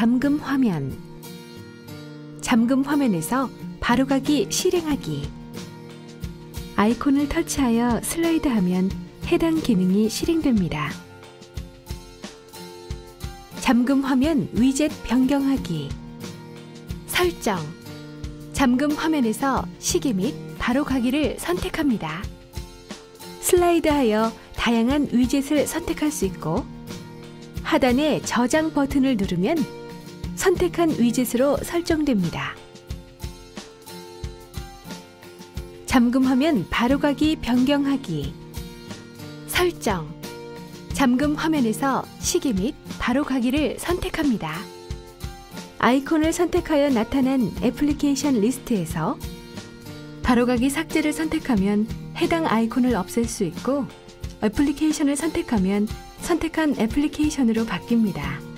잠금 화면. 잠금 화면에서 바로가기 실행하기. 아이콘을 터치하여 슬라이드하면 해당 기능이 실행됩니다. 잠금 화면 위젯 변경하기. 설정. 잠금 화면에서 시계 및 바로가기를 선택합니다. 슬라이드하여 다양한 위젯을 선택할 수 있고 하단의 저장 버튼을 누르면 선택한 위젯으로 설정됩니다. 잠금 화면 바로가기 변경하기 설정 잠금 화면에서 시계 및 바로가기를 선택합니다. 아이콘을 선택하여 나타난 애플리케이션 리스트에서 바로가기 삭제를 선택하면 해당 아이콘을 없앨 수 있고 애플리케이션을 선택하면 선택한 애플리케이션으로 바뀝니다.